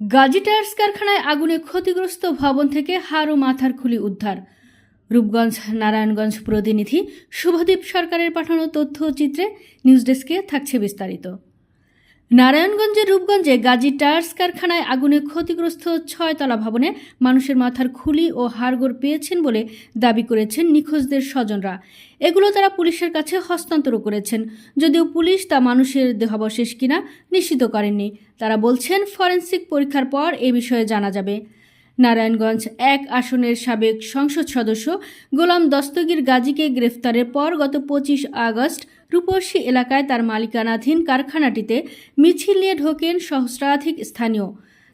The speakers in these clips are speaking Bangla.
গাজী টায়ার্স কারখানায় আগুনে ক্ষতিগ্রস্ত ভবন থেকে হাড় ও মাথার খুলি উদ্ধার। রূপগঞ্জ, নারায়ণগঞ্জ প্রতিনিধি শুভদীপ সরকারের পাঠানো তথ্য ও চিত্রে নিউজ ডেস্কে থাকছে বিস্তারিত। নারায়ণগঞ্জের রূপগঞ্জে গাজী টায়ার্স কারখানায় আগুনে ক্ষতিগ্রস্ত ছয়তলা ভবনে মানুষের মাথার খুলি ও হাড়গোড় পেয়েছেন বলে দাবি করেছেন নিখোঁজদের স্বজনরা। এগুলো তারা পুলিশের কাছে হস্তান্তর করেছেন। যদিও পুলিশ তা মানুষের দেহাবশেষ কিনা নিশ্চিত করেননি। তারা বলছেন, ফরেন্সিক পরীক্ষার পর এ বিষয়ে জানা যাবে। নারায়ণগঞ্জ এক আসনের সাবেক সংসদ সদস্য গোলাম দস্তগীর গাজীকে গ্রেফতারের পর গত পঁচিশ আগস্ট রূপসী এলাকায় তার মালিকানাধীন কারখানাটিতে মিছিল নিয়ে ঢোকেন সহস্রাধিক স্থানীয়।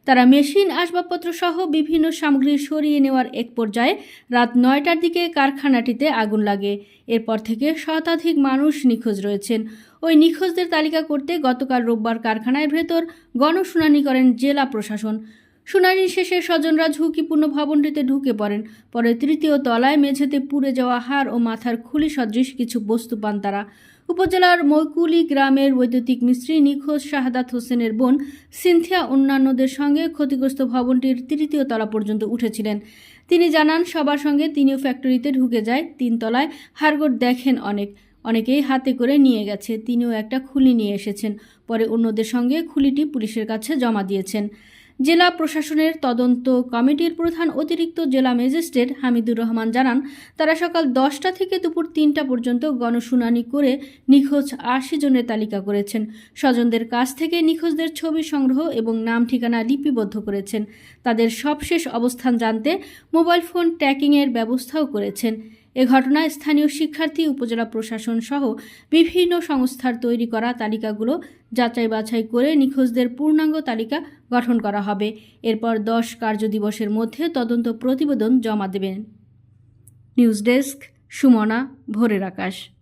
তারা মেশিন, আসবাবপত্র সহ বিভিন্ন সামগ্রী সরিয়ে নেওয়ার এক পর্যায়ে রাত নয়টার দিকে কারখানাটিতে আগুন লাগে। এরপর থেকে শতাধিক মানুষ নিখোঁজ রয়েছেন। ওই নিখোঁজদের তালিকা করতে গতকাল রোববার কারখানার ভেতর গণশুনানি করেন জেলা প্রশাসন। শুনানি শেষে স্বজনরা ঝুঁকিপূর্ণ ভবনটিতে ঢুকে পড়েন। পরে তৃতীয় তলায় মেঝেতে পুড়ে যাওয়া হার ও মাথার খুলি সদৃশ কিছু বস্তু পান তারা। উপজেলার মৈকুলি গ্রামের বৈদ্যুতিক মিস্ত্রি নিখোঁজ শাহাদাত হোসেনের বোন সিনথিয়া অন্যান্যদের সঙ্গে ক্ষতিগ্রস্ত ভবনটির তৃতীয় তলা পর্যন্ত উঠেছিলেন। তিনি জানান, সবার সঙ্গে তিনিও ফ্যাক্টরিতে ঢুকে যায়, তিন তলায় হাড়গোড় দেখেন অনেক। অনেকেই হাতে করে নিয়ে গেছে, তিনিও একটা খুলি নিয়ে এসেছেন। পরে অন্যদের সঙ্গে খুলিটি পুলিশের কাছে জমা দিয়েছেন। জেলা প্রশাসনের তদন্ত কমিটির প্রধান অতিরিক্ত জেলা ম্যাজিস্ট্রেট হামিদুর রহমান জানান, তারা সকাল দশটা থেকে দুপুর তিনটা পর্যন্ত গণশুনানি করে নিখোঁজ আশি জনের তালিকা করেছেন। স্বজনদের কাছ থেকে নিখোঁজদের ছবি সংগ্রহ এবং নাম ঠিকানা লিপিবদ্ধ করেছেন। তাদের সবশেষ অবস্থান জানতে মোবাইল ফোন ট্র্যাকিংয়ের ব্যবস্থাও করেছেন। এ ঘটনায় স্থানীয় শিক্ষার্থী, উপজেলা প্রশাসন সহ বিভিন্ন সংস্থার তৈরি করা তালিকাগুলো যাচাই বাছাই করে নিখোঁজদের পূর্ণাঙ্গ তালিকা গঠন করা হবে। এরপর দশ কার্যদিবসের মধ্যে তদন্ত প্রতিবেদন জমা দেবেন। নিউজ ডেস্ক, সুমনা, ভোরের আকাশ।